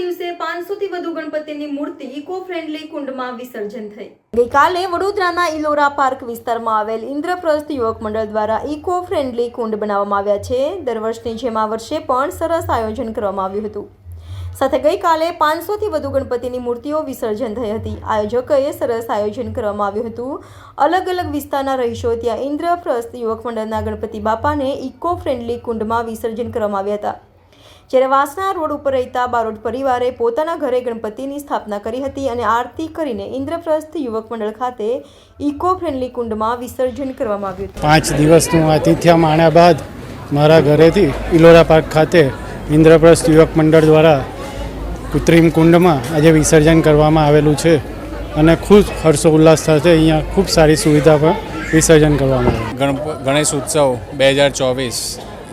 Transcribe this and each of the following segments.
દિવસે પાંચસોથી વધુ ગણપતિની મૂર્તિ ઇકો ફ્રેન્ડલી કુંડમાં વિસર્જન થઈ. ગઈકાલે વડોદરાના ઇલોરા પાર્ક વિસ્તારમાં આવેલ ઇન્દ્રપ્રસ્થ યુવક મંડળ દ્વારા ઇકો ફ્રેન્ડલી કુંડ બનાવવામાં આવ્યા છે. દર વર્ષની જેમ આ વર્ષે પણ સરસ આયોજન કરવામાં આવ્યું હતું. સાથે ગઈકાલે પાંચસોથી વધુ ગણપતિની મૂર્તિઓ વિસર્જન થઈ હતી. આયોજકોએ સરસ આયોજન કરવામાં આવ્યું હતું. અલગ અલગ વિસ્તારના રહીશો ત્યાં ઇન્દ્રપ્રસ્થ યુવક મંડળના ગણપતિ બાપાને ઇકો ફ્રેન્ડલી કુંડમાં વિસર્જન કરવામાં આવ્યા હતા. જ્યારે વાસણા રોડ ઉપર રહેતા બારોટ પરિવારે પોતાના ઘરે ગણપતિની સ્થાપના કરી હતી અને આરતી કરીને ઇન્દ્રપ્રસ્થ યુવક મંડળ ખાતે ઇકો ફ્રેન્ડલી કુંડમાં વિસર્જન કરવામાં આવ્યું હતું. પાંચ દિવસનું આતિથ્ય માણ્યા બાદ મારા ઘરેથી ઇલોરા પાર્ક ખાતે ઇન્દ્રપ્રસ્થ યુવક મંડળ દ્વારા કૃત્રિમ કુંડમાં આજે વિસર્જન કરવામાં આવેલું છે અને ખૂબ હર્ષોલ્લાસ સાથે અહીંયા ખૂબ સારી સુવિધા પર વિસર્જન કરવામાં આવ્યું ગણપ ગણેશ ઉત્સવ બે હજાર ચોવીસ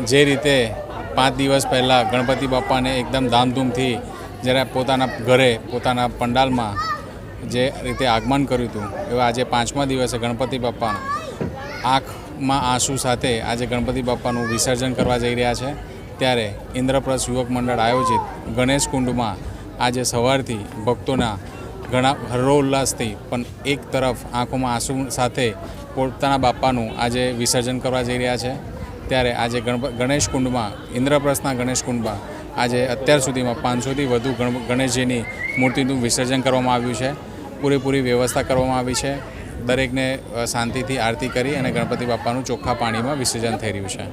જે રીતે પાંચ દિવસ પહેલાં ગણપતિ બાપાને એકદમ ધામધૂમથી જ્યારે પોતાના ઘરે, પોતાના પંડાલમાં જે રીતે આગમન કર્યું હતું, એવા આજે પાંચમા દિવસે ગણપતિ બાપા આંખમાં આંસુ સાથે આજે ગણપતિ બાપાનું વિસર્જન કરવા જઈ રહ્યા છે. ત્યારે ઇન્દ્રપ્રસ્થ યુવક મંડળ આયોજિત ગણેશ કુંડમાં આજે સવારથી ભક્તોના ઘણા હર્ષોલ્લાસથી પણ એક તરફ આંખોમાં આંસુ સાથે પોતાના બાપાનું આજે વિસર્જન કરવા જઈ રહ્યા છે. ત્યારે આજે ગણેશ કુંડમાં, ઇન્દ્રપ્રસ્થના ગણેશ કુંડમાં, આજે અત્યાર સુધીમાં પાંચસોથી વધુ ગણેશજીની મૂર્તિનું વિસર્જન કરવામાં આવ્યું છે. પૂરેપૂરી વ્યવસ્થા કરવામાં આવી છે. દરેકને શાંતિથી આરતી કરી અને ગણપતિ બાપાનું ચોખ્ખા પાણીમાં વિસર્જન થઈ રહ્યું છે.